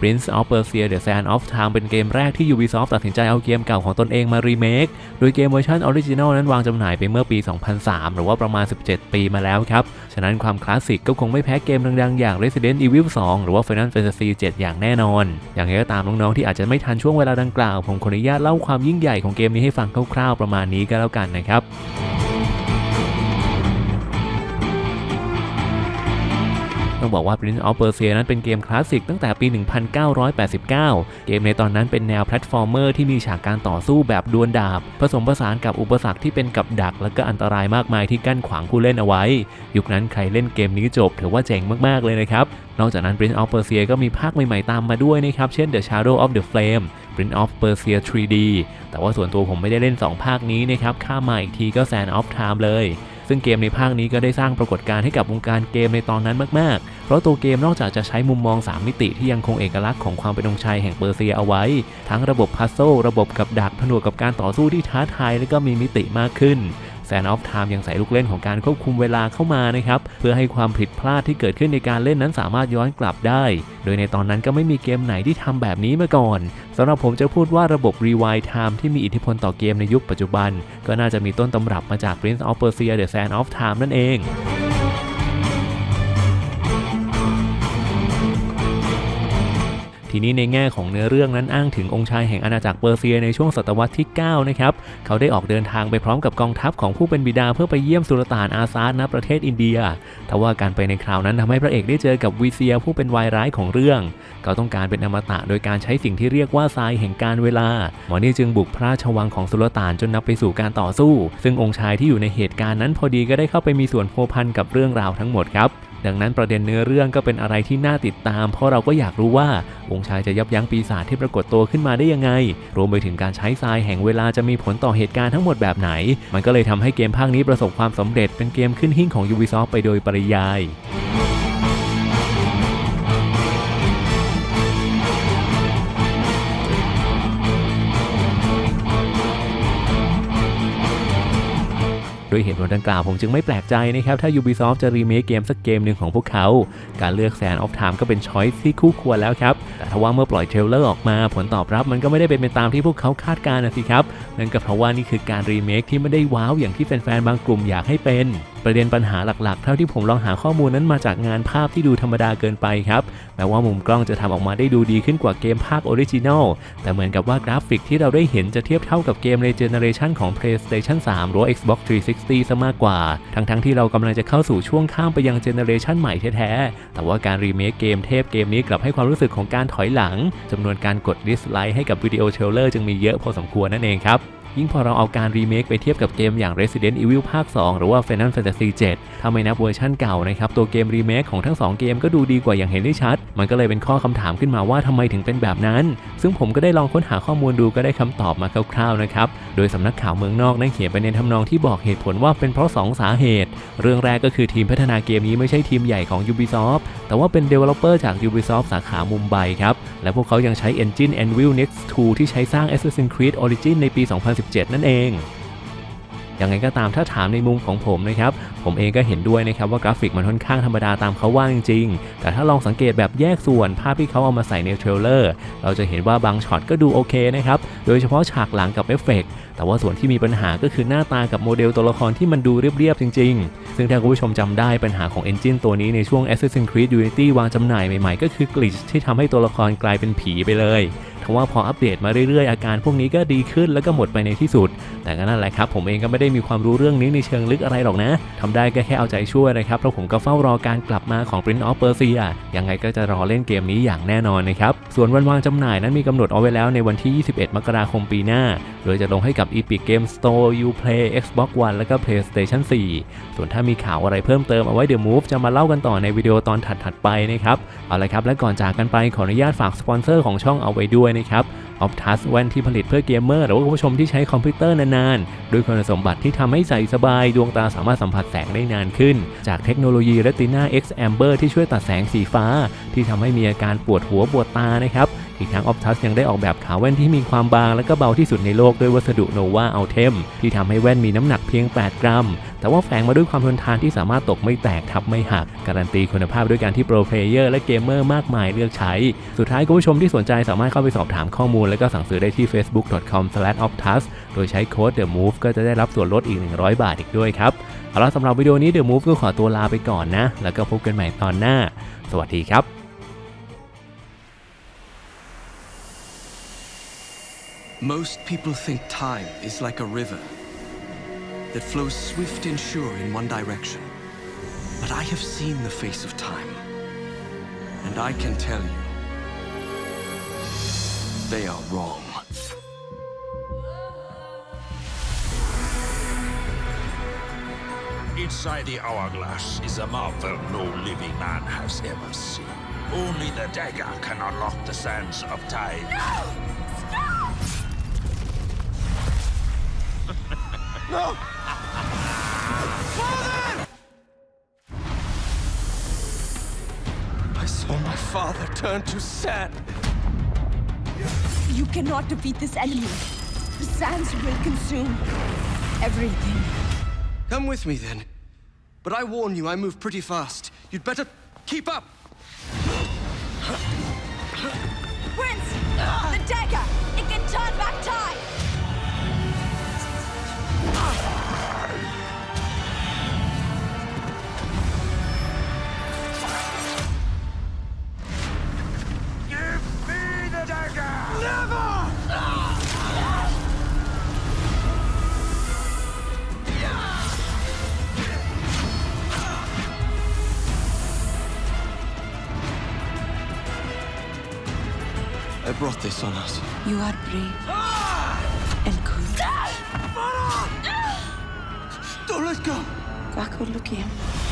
Prince of Persia The Sand of Time เป็นเกมแรกที่ Ubisoft ตัดสินใจเอาเกมเก่าของตนเองมารีเมค โดยเกมเวอร์ชันออริจินอลนั้นวางจำหน่ายไปเมื่อปี 2003 หรือว่าประมาณ 17 ปีมาแล้วครับ ฉะนั้นความคลาสสิกก็คงไม่แพ้เกมดังๆ อย่าง Resident Evil 2 หรือว่า Final Fantasy 7 อย่างแน่นอน อย่างไรก็ตามน้องๆ ที่อาจจะไม่ทันช่วงเวลาดังกล่าว ผมขออนุญาตเล่าความยิ่งใหญ่ของเกมนี้ให้ฟังคร่าวๆ ประมาณนี้ก็แล้วกันนะครับ ต้องบอกว่า Prince of Persia นั้นเป็นเกมคลาสสิกตั้งแต่ปี 1989 เกมในตอนนั้นเป็นแนวแพลตฟอร์มเมอร์ที่มีฉากการต่อสู้แบบดวลดาบ ผสมผสานกับอุปสรรคที่เป็นกับดัก และก็อันตรายมากมายที่กั้นขวางผู้เล่นเอาไว้ ยุคนั้นใครเล่นเกมนี้จบถือว่าเจ๋งมากๆเลยนะครับ นอกจากนั้น Prince of Persia ก็มีภาคใหม่ๆตามมาด้วยนะครับเช่น The Shadow of the Flame Prince of Persia 3D แต่ว่าส่วนตัวผมไม่ได้เล่น 2 ภาคนี้นะครับข้ามมาอีกทีก็ Sand of Time เลย ซึ่งเกมในภาคนี้ก็ได้สร้างปรากฏการณ์ให้กับวงการเกมในตอนนั้นมาก ๆ เพราะตัวเกมนอกจากจะใช้มุมมอง 3 มิติที่ยังคงเอกลักษณ์ของความเป็นองค์ชัยแห่งเปอร์เซียเอาไว้ ทั้งระบบพัซโซระบบกับดักผนวกกับการต่อสู้ที่ท้าทายและก็มีมิติมากขึ้น แฟนออฟไทม์ยังใส่ลูกเล่นของการควบคุมเวลาเข้ามานะครับเพื่อให้ความผิดพลาดที่เกิดขึ้นในการเล่นนั้นสามารถย้อนกลับได้ โดยในตอนนั้นก็ไม่มีเกมไหนที่ทำแบบนี้มาก่อนสำหรับผมจะพูดว่าระบบรีไวท์ไทม์ที่มีอิทธิพลต่อเกมในยุคปัจจุบัน ก็น่าจะมีต้นตำรับมาจาก Prince of Persia The Sand of Time นั่นเอง ทีนี้ในแง่ของเนื้อเรื่องนั้นอ้างถึงองค์ชายแห่งอาณาจักรเปอร์เซียในช่วงศตวรรษที่ 9 นะครับ เขาได้ออกเดินทางไปพร้อมกับกองทัพของผู้เป็นบิดาเพื่อไปเยี่ยมสุลต่านอาซาดณประเทศอินเดีย ทว่าการไปในคราวนั้นทำให้พระเอกได้เจอกับวีเซียผู้เป็นวายร้ายของเรื่อง เขาต้องการเป็นอมตะโดยการใช้สิ่งที่เรียกว่าทรายแห่งการเวลา หมอนี่จึงบุกพระราชวังของสุลต่านจนนำไปสู่การต่อสู้ ซึ่งองค์ชายที่อยู่ในเหตุการณ์นั้นพอดีก็ได้เข้าไปมีส่วนพัวพันกับเรื่องราวทั้งหมดครับ ดังนั้นประเด็นเนื้อเรื่องก็เป็นอะไรที่น่าติดตาม เพราะเราก็อยากรู้ว่าองค์ชายจะยับยั้งปีศาจที่ปรากฏตัวขึ้นมาได้ยังไง รวมไปถึงการใช้ทรายแห่งเวลาจะมีผลต่อเหตุการณ์ทั้งหมดแบบไหน มันก็เลยทำให้เกมภาคนี้ประสบความสำเร็จเป็นเกมขึ้นหิ้งของ Ubisoft ไปโดยปริยาย โดยเหตุผลดังกล่าวผมจึงไม่แปลกใจนะครับ ถ้า Ubisoft จะรีเมคเกมสักเกมหนึ่งของพวกเขา การเลือกแซนออฟไทม์ก็เป็นช้อยที่คู่ควรแล้วครับ แต่ถ้าว่าเมื่อปล่อยเทรลเลอร์ออกมา ผลตอบรับมันก็ไม่ได้เป็นไปตามที่พวกเขาคาดการณ์นะสิครับ นั่นก็เพราะว่านี่คือการรีเมคที่ไม่ได้ว้าวอย่างที่แฟนๆบางกลุ่มอยากให้เป็นประเด็นปัญหาหลักๆ เท่าที่ผมลองหาข้อมูลนั้นมาจากงานภาพที่ดูธรรมดาเกินไปครับ แม้ว่ามุมกล้องจะทำออกมาได้ดูดีขึ้นกว่าเกมภาคออริจินอล แต่เหมือนกับว่ากราฟิกที่เราได้เห็นจะเทียบเท่ากับเกมในเจเนอเรชันของ PlayStation 3 หรือว่า Xbox 60 ซะมากกว่า ทั้งๆที่เรากำลังจะเข้าสู่ช่วงข้ามไปยังเจเนอเรชันใหม่แท้ๆ แต่ว่าการรีเมคเกมเทพเกมนี้กลับให้ความรู้สึกของการถอยหลังจำนวนการกดดิสไลค์ให้กับวิดีโอเทรลเลอร์จึงมีเยอะพอสมควรนั่นเองครับ ยิ่งพอเราเอาการรีเมคไปเทียบกับเกมอย่าง Resident Evil ภาค 2 หรือว่า Final Fantasy 7ถ้าไม่นับเวอร์ชั่นเก่านะครับตัวเกมรีเมคของทั้ง 2 เกมก็ดูดีกว่าอย่างเห็นได้ชัด มันก็เลยเป็นข้อคำถามขึ้นมาว่าทำไมถึงเป็นแบบนั้น ซึ่งผมก็ได้ลองค้นหาข้อมูลดูก็ได้คำตอบมาคร่าวๆนะครับ โดยสำนักข่าวเมืองนอกได้เขียนไปในทำนองที่บอกเหตุผลว่าเป็นเพราะ 2 สาเหตุ เรื่องแรกก็คือทีมพัฒนาเกมนี้ไม่ใช่ทีมใหญ่ของ Ubisoft แต่ว่าเป็น Developer จาก Ubisoft สาขามุมไบครับและพวกเขายังใช้ Engine Anvil Next 2 ที่ใช้สร้าง Assassin's Creed Origin ในปี2017 นั่นเอง ยังไงก็ตามถ้าถามในมุมของผมนะครับ ผมเองก็เห็นด้วยนะครับว่ากราฟิกมันค่อนข้างธรรมดาตามเขาว่าจริงๆ แต่ถ้าลองสังเกตแบบแยกส่วนภาพที่เขาเอามาใส่ในเทรลเลอร์เราจะเห็นว่าบางช็อตก็ดูโอเคนะครับ โดยเฉพาะฉากหลังกับเอฟเฟกต์แต่ว่าส่วนที่มีปัญหาก็คือหน้าตากับโมเดลตัวละครที่มันดูเรียบๆจริง ๆ ซึ่งถ้าคุณผู้ชมจำได้ปัญหาของ Engine ตัวนี้ในช่วง Assassin's Creed Unity วางจำหน่ายใหม่ๆ ก็คือกลิชที่ทำให้ตัวละครกลายเป็นผีไปเลยทว่าพออัปเดตมาเรื่อยๆ อาการพวกนี้ก็ดีขึ้นแล้วก็หมดไปในที่สุด แต่ก็นั่นแหละครับ ผมเองก็ไม่ได้มีความรู้เรื่องนี้ในเชิงลึกอะไรหรอกนะทำได้ก็แค่เอาใจช่วยนะครับ เพราะผมก็เฝ้ารอการกลับมาของ Prince of Persia ยังไงก็จะรอเล่นเกมนี้อย่างแน่นอนนะครับ ส่วนวันวางจำหน่ายนั้นมีกำหนดเอาไว้แล้วในวันที่ 21 มกราคมปีหน้า โดยจะลงให้กับ Epic Game Store Uplay Xbox One แล้วก็ PlayStation 4 ส่วนถ้ามีข่าวอะไรเพิ่มเติมเอาไว้เดี๋ยว Move จะมาเล่ากันต่อในวิดีโอตอนถัดๆไปนะครับ เอาละครับ และก่อนจากกันไปขออนุญาตฝากสปอนเซอร์ของช่องเอาไว้ด้วยนะครับ Optus แว่นที่ผลิตเพื่อเกมเมอร์หรือว่าคุณผู้ชมที่ใช้คอมพิวเตอร์นานๆ ด้วยคุณสมบัติที่ทำให้ใส่สบาย ดวงตาสามารถสัมผัสแสงได้นานขึ้น จากเทคโนโลยี Retina X Amber ที่ช่วยตัดแสงสีฟ้า ที่ทำให้มีอาการปวดหัวปวดตานะครับ อีกทั้ง Optus ยังได้ออกแบบขาแว่นที่มีความบางและก็เบาที่สุดในโลกด้วยวัสดุ Nova Ultem ที่ทำให้แว่นมีน้ำหนักเพียง 8 กรัม แต่ว่าแฝงมาด้วยความทนทานที่สามารถตกไม่แตกทับไม่หัก การันตีคุณภาพด้วยการที่โปรเพลเยอร์และเกมเมอร์มากมายเลือกใช้ สุดท้ายคุณผู้ชมที่สนใจสามารถเข้าไปสอบถามข้อมูล และก็สั่งซื้อได้ที่ facebook.com/optus โดยใช้โค้ด the move ก็จะได้รับส่วนลดอีก 100 บาทอีกด้วยครับเอาละสำหรับวิดีโอนี้ The Move ก็ขอตัวลาไปก่อนนะ แล้วก็พบกันใหม่ตอนหน้า สวัสดีครับ Most people think time is like a river that flows swift and sure in one direction. But I have seen the face of time, and I can tell you, they are wrong. Inside the hourglass is a marvel no living man has ever seen. Only the dagger can unlock the sands of time. I saw my father turn to sand. You cannot defeat this enemy. The sands will consume everything. Come with me then. But I warn you, I move pretty fast. You'd better keep up. Prince! The dagger! I brought this on us. You are brave and good. Don't let go! Kakulukim.